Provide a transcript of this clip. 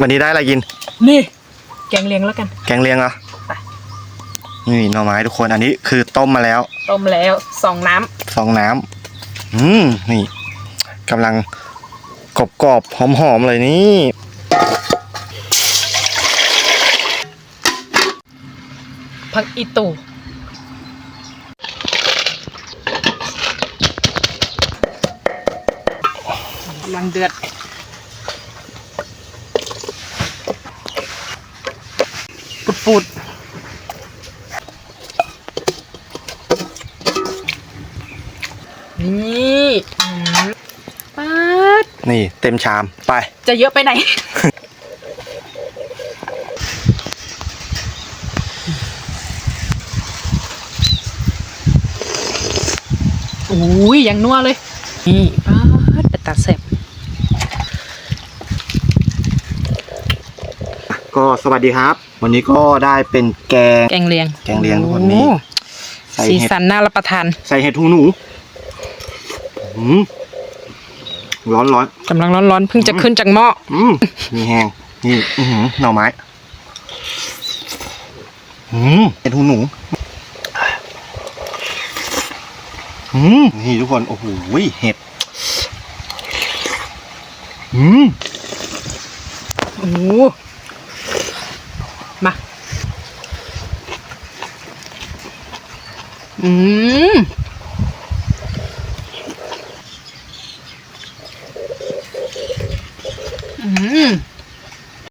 วันนี้ได้อะไรกิน นี่ แกงเลียงแล้วกัน แกงเลียงเหรอไป นี่หน่อไม้ทุกคนอันนี้คือต้มมาแล้วต้มแล้วสองน้ฟองน้ำอืมนี่กำลังกรอบกรอบๆหอมๆเลยนี่ำผักอีตูกำลังเดือด ปุดปุดๆนี่อืมป๊าดนี่เต็มชามไป จะเยอะไปไหน อุ้ยยังนัวเลย นี่ป๊าดเป็นตาแซ่บก็สวัสดีครับ วันนี้ก็ได้เป็นแกง แกงเลียงแกงเลียงทุกคนนี่ โอ้ใส่สีเห็ดสันน่ารับประทานใส่เห็ดหูหนูอืมร้อนร้อนกำลังร้อนๆเพิ่งจะขึ้นจากหม้อๆอืมมีแห้งนี่อือหือหน่อไม้อืมเห็ดหูหนูอืมนี่ทุกคนโอ้โหเห็ดอืมโอ้ มา อืมอืม